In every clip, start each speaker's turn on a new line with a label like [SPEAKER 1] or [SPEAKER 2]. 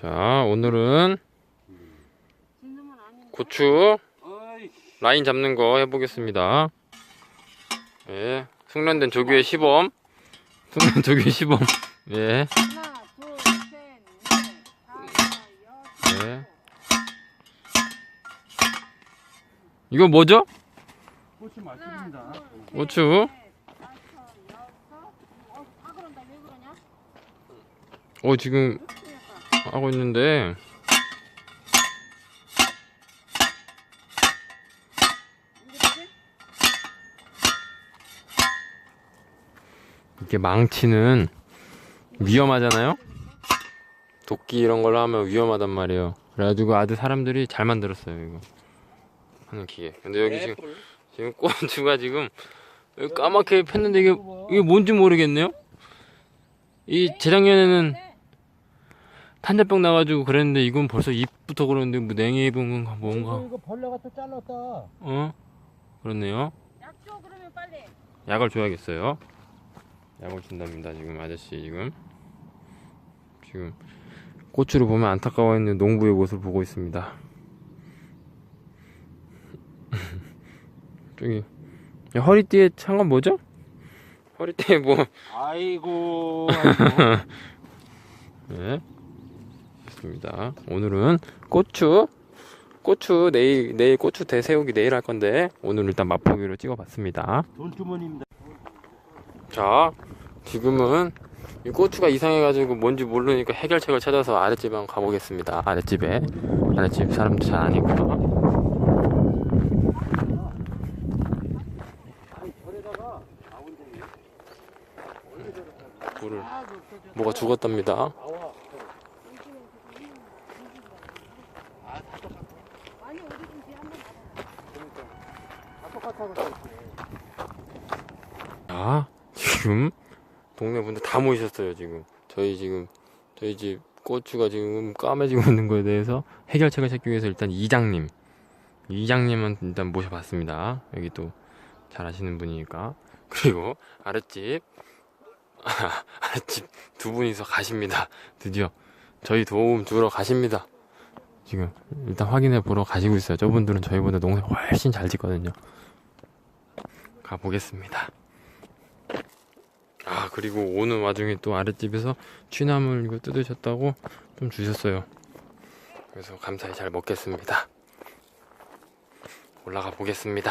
[SPEAKER 1] 자, 오늘은. 고추 라인 잡는 거 해보겠습니다. 예. 숙련된 조교의 시범. 숙련된 조교의 시범. 예. 예. 이거 뭐죠? 고추.
[SPEAKER 2] 넷, 다섯, 여섯. 어, 다 그런다. 왜 그러냐?
[SPEAKER 1] 어, 지금. 하고 있는데.
[SPEAKER 2] 이게
[SPEAKER 1] 망치는 위험하잖아요? 도끼 이런 걸로 하면 위험하단 말이에요. 그래가지고 아주 사람들이 잘 만들었어요, 이거. 하는 기계. 근데 여기 지금,
[SPEAKER 3] 애플.
[SPEAKER 1] 지금 고추가 지금 까맣게 폈는데 이게, 이게 뭔지 모르겠네요? 이 재작년에는 탄저병 나가지고 그랬는데 이건 벌써 잎부터 그러는데 뭐 냉해 입은 건가 뭔가.
[SPEAKER 3] 이거 벌레가 또 잘랐다.
[SPEAKER 1] 어? 그렇네요.
[SPEAKER 2] 약 줘, 그러면 빨리.
[SPEAKER 1] 약을 줘야겠어요. 약을 준답니다. 지금 아저씨 지금 지금 고추를 보면 안타까워 있는 농부의 모습을 보고 있습니다. 저기 야, 허리띠에 찬 건 뭐죠? 허리띠에 뭐?
[SPEAKER 3] 아이고. 아이고.
[SPEAKER 1] 네. 좋습니다. 오늘은 고추 고추 내일 내일 고추 대세우기 내일 할 건데 오늘 일단 맛보기로 찍어봤습니다.
[SPEAKER 3] 돈주머니입니다.
[SPEAKER 1] 자, 지금은 이 고추가 이상해가지고 뭔지 모르니까 해결책을 찾아서 아랫집에 한번 가보겠습니다. 아랫집에. 아랫집 사람도 잘 아니까.
[SPEAKER 3] 아니, 저래다가 나온대.
[SPEAKER 1] 물을. 뭐가 죽었답니다.
[SPEAKER 3] 나와.
[SPEAKER 2] 아니, 우리 좀 뒤에 한번
[SPEAKER 3] 다 똑같다고 그랬지.
[SPEAKER 1] 자, 지금 동네 분들 다 모이셨어요, 지금. 저희 지금, 저희 집 고추가 지금 까매지고 있는 거에 대해서 해결책을 찾기 위해서 일단 이장님. 이장님은 일단 모셔봤습니다. 여기 또 잘 아시는 분이니까. 그리고 아랫집. 아랫집 두 분이서 가십니다. 드디어. 저희 도움 주러 가십니다. 지금 일단 확인해 보러 가시고 있어요. 저분들은 저희보다 농사 훨씬 잘 짓거든요. 가보겠습니다. 아 그리고 오는 와중에 또 아랫집에서 취나물 이거 뜯으셨다고 좀 주셨어요 그래서 감사히 잘 먹겠습니다 올라가 보겠습니다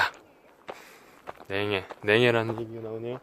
[SPEAKER 1] 냉해 냉해라는 얘기가 나오네요